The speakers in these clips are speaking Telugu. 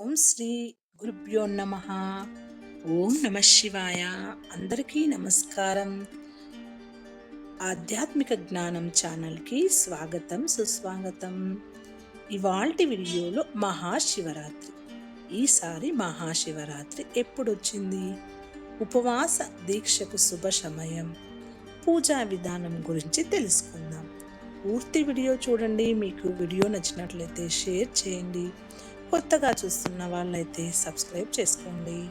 ఓం శ్రీ గురుభ్యో నమ. ఓం నమ శివాయ. అందరికీ నమస్కారం. ఆధ్యాత్మిక జ్ఞానం ఛానల్కి స్వాగతం సుస్వాగతం. ఇవాల్టి వీడియోలో మహాశివరాత్రి. ఈసారి మహాశివరాత్రి ఎప్పుడొచ్చింది? ఉపవాస దీక్షకు శుభ సమయం. పూజా విధానం గురించి తెలుసుకుందాం. పూర్తి వీడియో చూడండి మీకు వీడియో నచ్చినట్లయితే షేర్ చేయండి. కొత్తగా చూస్తున్న వాళ్ళైతే సబ్స్క్రైబ్ చేసుకోండి.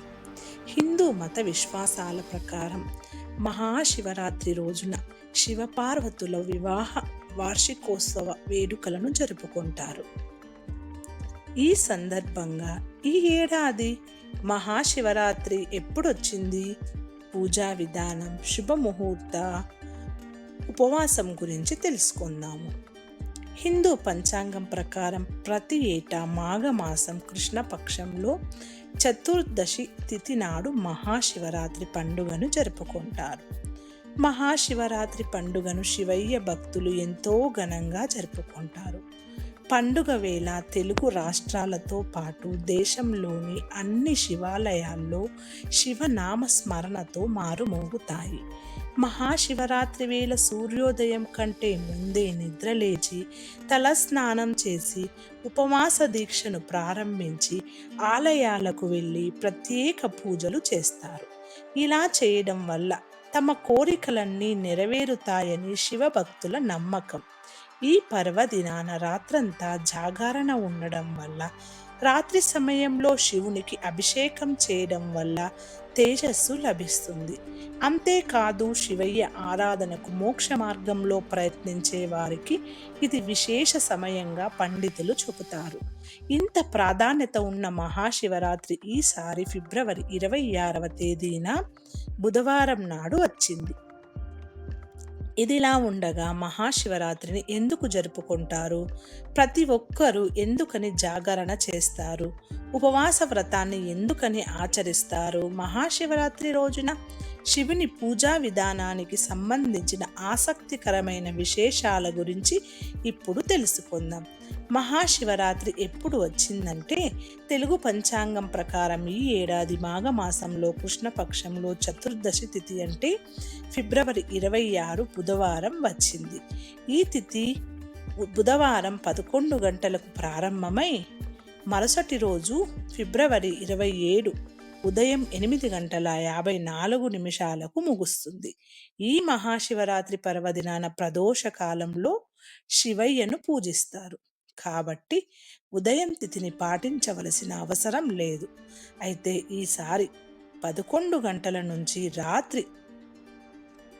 హిందూ మత విశ్వాసాల ప్రకారం మహాశివరాత్రి రోజున శివపార్వతుల వివాహ వార్షికోత్సవ వేడుకలను జరుపుకుంటారు. ఈ సందర్భంగా ఈ ఏడాది మహాశివరాత్రి ఎప్పుడొచ్చింది? పూజా విధానం శుభముహూర్త ఉపవాసం గురించి తెలుసుకుందాము. హిందూ పంచాంగం ప్రకారం ప్రతి ఏటా మాఘమాసం కృష్ణపక్షంలో చతుర్దశి తిథి నాడు మహాశివరాత్రి పండుగను జరుపుకుంటారు. మహాశివరాత్రి పండుగను శివయ్య భక్తులు ఎంతో ఘనంగా జరుపుకుంటారు. పండుగ వేళ తెలుగు రాష్ట్రాలతో పాటు దేశంలోని అన్ని శివాలయాల్లో శివనామ స్మరణతో మారుమోగుతాయి. మహాశివరాత్రి వేళ సూర్యోదయం కంటే ముందే నిద్రలేచి తలస్నానం చేసి ఉపవాస దీక్షను ప్రారంభించి ఆలయాలకు వెళ్ళి ప్రత్యేక పూజలు చేస్తారు. ఇలా చేయడం వల్ల తమ కోరికలన్నీ నెరవేరుతాయని శివభక్తుల నమ్మకం. ఈ పర్వదినాన రాత్రంతా జాగరణ ఉండడం వల్ల రాత్రి సమయంలో శివునికి అభిషేకం చేయడం వల్ల తేజస్సు లభిస్తుంది. అంతేకాదు శివయ్య ఆరాధనకు మోక్ష మార్గంలో ప్రయత్నించే వారికి ఇది విశేష సమయంగా పండితులు చెబుతారు ఇంత ప్రాధాన్యత ఉన్న మహాశివరాత్రి ఈసారి ఫిబ్రవరి ఇరవై ఆరవ తేదీన బుధవారం నాడు వచ్చింది. ఇదిలా ఉండగా మహాశివరాత్రిని ఎందుకు జరుపుకుంటారు? ప్రతి ఒక్కరూ ఎందుకని జాగరణ చేస్తారు? ఉపవాస వ్రతాన్ని ఎందుకని ఆచరిస్తారు? మహాశివరాత్రి రోజున శివుని పూజా విధానానికి సంబంధించిన ఆసక్తికరమైన విశేషాల గురించి ఇప్పుడు తెలుసుకుందాం. మహాశివరాత్రి ఎప్పుడు వచ్చిందంటే తెలుగు పంచాంగం ప్రకారం ఈ ఏడాది మాఘమాసంలో కృష్ణపక్షంలో చతుర్దశి తిథి అంటే ఫిబ్రవరి ఇరవై ఆరు బుధవారం వచ్చింది. ఈ తిథి బుధవారం పదకొండు గంటలకు ప్రారంభమై మరుసటి రోజు ఫిబ్రవరి ఇరవై ఏడు ఉదయం ఎనిమిది గంటల యాభై నాలుగు నిమిషాలకు ముగుస్తుంది. ఈ మహాశివరాత్రి పర్వదినాన ప్రదోష కాలంలో శివయ్యను పూజిస్తారు. కాబట్టి ఉదయం తిథిని పాటించవలసిన అవసరం లేదు. అయితే ఈసారి పదకొండు గంటల నుంచి రాత్రి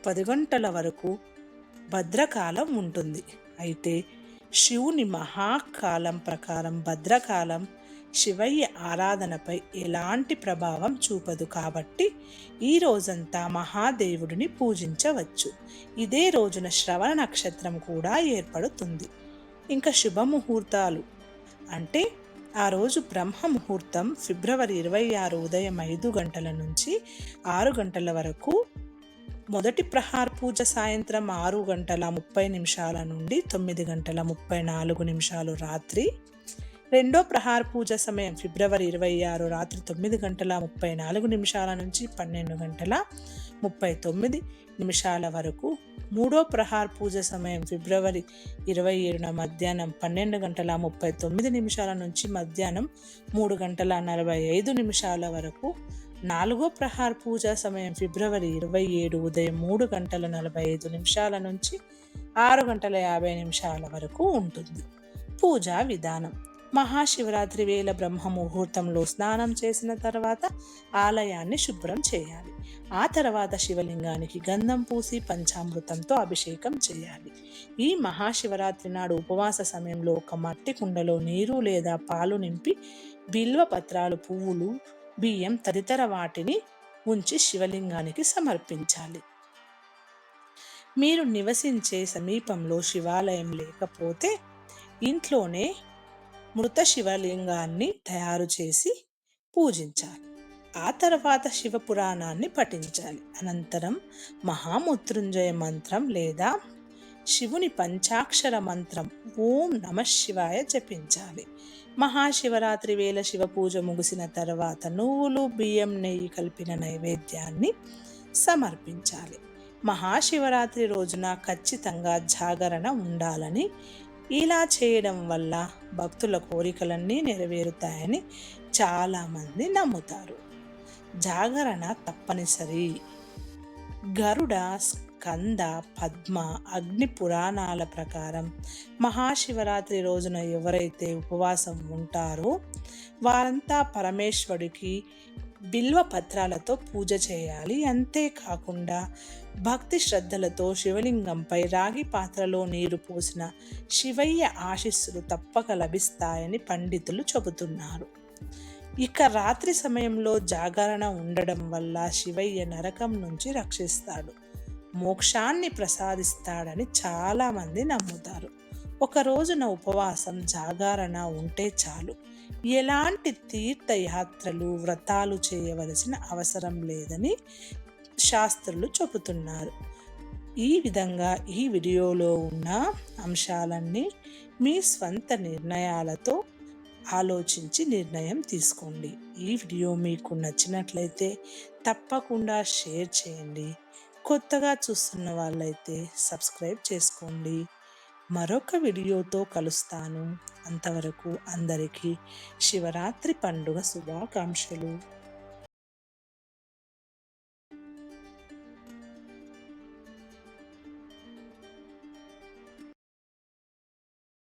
పది గంటల వరకు భద్రకాలం ఉంటుంది. అయితే శివుని మహాకాలం ప్రకారం భద్రకాలం శివయ్య ఆరాధనపై ఎలాంటి ప్రభావం చూపదు కాబట్టి ఈ రోజంతా మహాదేవుడిని పూజించవచ్చు. ఇదే రోజున శ్రవణ నక్షత్రం కూడా ఏర్పడుతుంది. ఇంకా శుభముహూర్తాలు. అంటే ఆ రోజు బ్రహ్మ ముహూర్తం ఫిబ్రవరి ఇరవై ఆరు ఉదయం ఐదు గంటల నుంచి ఆరు గంటల వరకు. మొదటి ప్రహార్ పూజ సాయంత్రం ఆరు గంటల ముప్పై నిమిషాల నుండి తొమ్మిది గంటల ముప్పై నాలుగు నిమిషాలు రాత్రి. రెండో ప్రహార పూజ సమయం ఫిబ్రవరి ఇరవై ఆరు రాత్రి తొమ్మిది గంటల ముప్పై నాలుగు నిమిషాల నుంచి పన్నెండు గంటల ముప్పై తొమ్మిది నిమిషాల వరకు. మూడో ప్రహార పూజ సమయం ఫిబ్రవరి ఇరవై ఏడున మధ్యాహ్నం పన్నెండు గంటల ముప్పై తొమ్మిది నిమిషాల నుంచి మధ్యాహ్నం మూడు గంటల నలభై ఐదు నిమిషాల వరకు. నాలుగో ప్రహార పూజ సమయం ఫిబ్రవరి ఇరవై ఏడు ఉదయం మూడు గంటల నలభై ఐదు నిమిషాల నుంచి ఆరు గంటల యాభై నిమిషాల వరకు ఉంటుంది. పూజా విధానం. మహాశివరాత్రి వేళ బ్రహ్మ ముహూర్తంలో స్నానం చేసిన తర్వాత ఆలయాన్ని శుభ్రం చేయాలి. ఆ తర్వాత శివలింగానికి గంధం పూసి పంచామృతంతో అభిషేకం చేయాలి. ఈ మహాశివరాత్రి నాడు ఉపవాస సమయంలో ఒక మట్టి కుండలో నీరు లేదా పాలు నింపి బిల్వ పత్రాలు పువ్వులు బియ్యం తదితర వాటిని ఉంచి శివలింగానికి సమర్పించాలి. మీరు నివసించే సమీపంలో శివాలయం లేకపోతే ఇంట్లోనే మృత శివలింగాన్ని తయారు చేసి పూజించాలి. ఆ తర్వాత శివ పురాణాన్ని పఠించాలి. అనంతరం మహామృత్యుంజయ మంత్రం లేదా శివుని పంచాక్షర మంత్రం ఓం నమ శివాయ జపించాలి. మహాశివరాత్రి వేళ శివ పూజ ముగిసిన తర్వాత నువ్వులు బియ్యం నెయ్యి కలిపిన నైవేద్యాన్ని సమర్పించాలి. మహాశివరాత్రి రోజున ఖచ్చితంగా జాగరణ ఉండాలని ఇలా చేయడం వల్ల భక్తుల కోరికలన్నీ నెరవేరుతాయని చాలామంది నమ్ముతారు. జాగరణ తప్పనిసరి. గరుడ స్కంద పద్మ అగ్ని పురాణాల ప్రకారం మహాశివరాత్రి రోజున ఎవరైతే ఉపవాసం ఉంటారో వారంతా పరమేశ్వరుడికి బిల్వ పత్రాలతో పూజ చేయాలి. అంతేకాకుండా భక్తి శ్రద్ధలతో శివలింగంపై రాగి పాత్రలో నీరు పోసిన శివయ్య ఆశీస్సులు తప్పక లభిస్తాయని పండితులు చెబుతున్నారు. ఇక రాత్రి సమయంలో జాగరణ ఉండడం వల్ల శివయ్య నరకం నుంచి రక్షిస్తాడు. మోక్షాన్ని ప్రసాదిస్తాడని చాలామంది నమ్ముతారు. ఒక రోజున ఉపవాసం జాగరణ ఉంటే చాలు. ఎలాంటి తీర్థయాత్రలు వ్రతాలు చేయవలసిన అవసరం లేదని శాస్త్రులు చెబుతున్నారు. ఈ విధంగా ఈ వీడియోలో ఉన్న అంశాలన్నీ మీ స్వంత నిర్ణయాలతో ఆలోచించి నిర్ణయం తీసుకోండి. ఈ వీడియో మీకు నచ్చినట్లయితే తప్పకుండా షేర్ చేయండి. కొత్తగా చూస్తున్న వాళ్ళైతే సబ్స్క్రైబ్ చేసుకోండి. మరొక వీడియోతో కలుస్తాను. అంతవరకు అందరికీ శివరాత్రి పండుగ శుభాకాంక్షలు.